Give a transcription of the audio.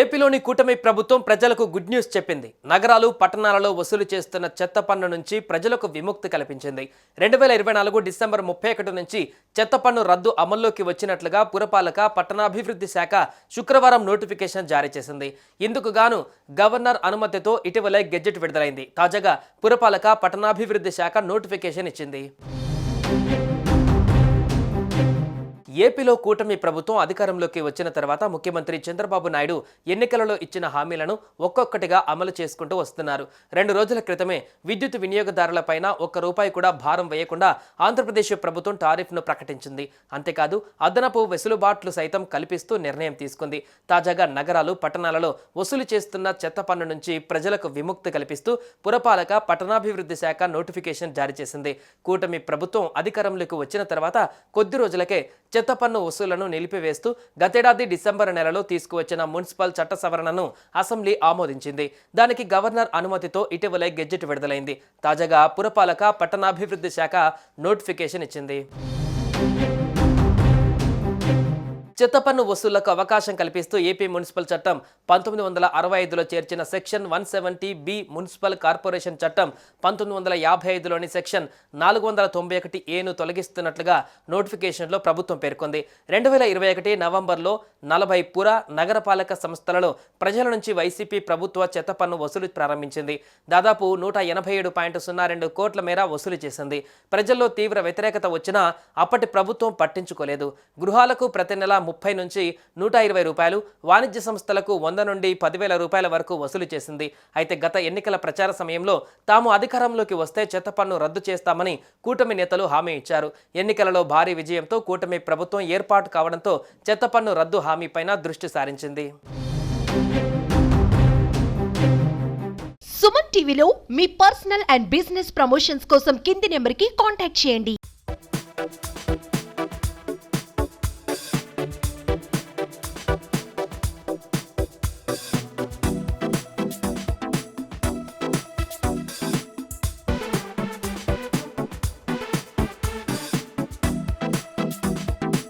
ఏపీలోని కూటమి ప్రభుత్వం ప్రజలకు గుడ్ న్యూస్ చెప్పింది. నగరాలు పట్టణాలలో వసూలు చేస్తున్న చెత్త పన్ను నుంచి ప్రజలకు విముక్తి కల్పించింది. రెండు వేల ఇరవై నాలుగు డిసెంబర్ ముప్పై ఒకటి నుంచి చెత్త పన్ను రద్దు అమల్లోకి వచ్చినట్లుగా పురపాలక పట్టణాభివృద్ధి శాఖ శుక్రవారం నోటిఫికేషన్ జారీ చేసింది. ఇందుకు గాను గవర్నర్ అనుమతితో ఇటీవలే గెజెట్ విడుదలైంది. తాజాగా పురపాలక పట్టణాభివృద్ధి శాఖ నోటిఫికేషన్ ఇచ్చింది. ఏపీలో కూటమి ప్రభుత్వం అధికారంలోకి వచ్చిన తర్వాత ముఖ్యమంత్రి చంద్రబాబు నాయుడు ఎన్నికలలో ఇచ్చిన హామీలను ఒక్కొక్కటిగా అమలు చేసుకుంటూ వస్తున్నారు. రెండు రోజుల క్రితమే విద్యుత్ వినియోగదారులపైన ఒక్క రూపాయి కూడా భారం వేయకుండా ఆంధ్రప్రదేశ్ ప్రభుత్వం టారిఫ్ను ప్రకటించింది. అంతేకాదు అదనపు వెసులుబాట్లు సైతం కల్పిస్తూ నిర్ణయం తీసుకుంది. తాజాగా నగరాలు పట్టణాలలో వసూలు చేస్తున్న చెత్త పన్ను నుంచి ప్రజలకు విముక్తి కల్పిస్తూ పురపాలక పట్టణాభివృద్ధి శాఖ నోటిఫికేషన్ జారీ చేసింది. కూటమి ప్రభుత్వం అధికారంలోకి వచ్చిన తర్వాత కొద్ది రోజులకే చెత్త పన్ను వసూళ్ళను నిలిపివేస్తూ గతేడాది డిసెంబర్ నెలలో తీసుకువచ్చిన మున్సిపల్ చట్ట సవరణను అసెంబ్లీ ఆమోదించింది. దానికి గవర్నర్ అనుమతితో ఇటీవలే గెడ్జెట్ విడుదలైంది. తాజాగా పురపాలక పట్టణాభివృద్ధి శాఖ నోటిఫికేషన్ ఇచ్చింది. చెత్త పన్ను వసూళ్ళకు అవకాశం కల్పిస్తూ ఏపీ మున్సిపల్ చట్టం పంతొమ్మిది వందల అరవై ఐదులో చేర్చిన section one seventy B municipal corporation చట్టం పంతొమ్మిది వందల యాభై ఐదులోని సెక్షన్ నాలుగు వందల తొంభై ఒకటి ఏను తొలగిస్తున్నట్లుగా నోటిఫికేషన్లో ప్రభుత్వం పేర్కొంది. రెండు వేల ఇరవై ఒకటి నవంబర్లో నలభై పుర నగరపాలక సంస్థలలో ప్రజల నుంచి వైసీపీ ప్రభుత్వ చెత్త పన్ను వసూలు ప్రారంభించింది. దాదాపు నూట ఎనభై ఏడు పాయింట్ సున్నా రెండు కోట్ల మేర వసూలు చేసింది. ప్రజల్లో తీవ్ర వ్యతిరేకత వచ్చినా అప్పటి ప్రభుత్వం పట్టించుకోలేదు. గృహాలకు ప్రతి నెల ముప్పై నుంచి నూట ఇరవై రూపాయలు వాణిజ్య సంస్థలకు వంద నుండి పదివేల రూపాయల వరకు వసూలు చేసింది. అయితే గత ఎన్నికల ప్రచార సమయంలో తాము అధికారంలోకి వస్తే చెత్త పన్ను రద్దు చేస్తామని కూటమి నేతలు హామీ ఇచ్చారు. ఎన్నికలలో భారీ విజయంతో కూటమి ప్రభుత్వం ఏర్పాటు కావడంతో చెత్త పన్ను రద్దు హామీపైన దృష్టి సారించింది. సుమన్ టీవీలో మీ పర్సనల్ అండ్ బిజినెస్ ప్రమోషన్స్ కోసం కింది నెంబర్కి కాంటాక్ట్ చేయండి.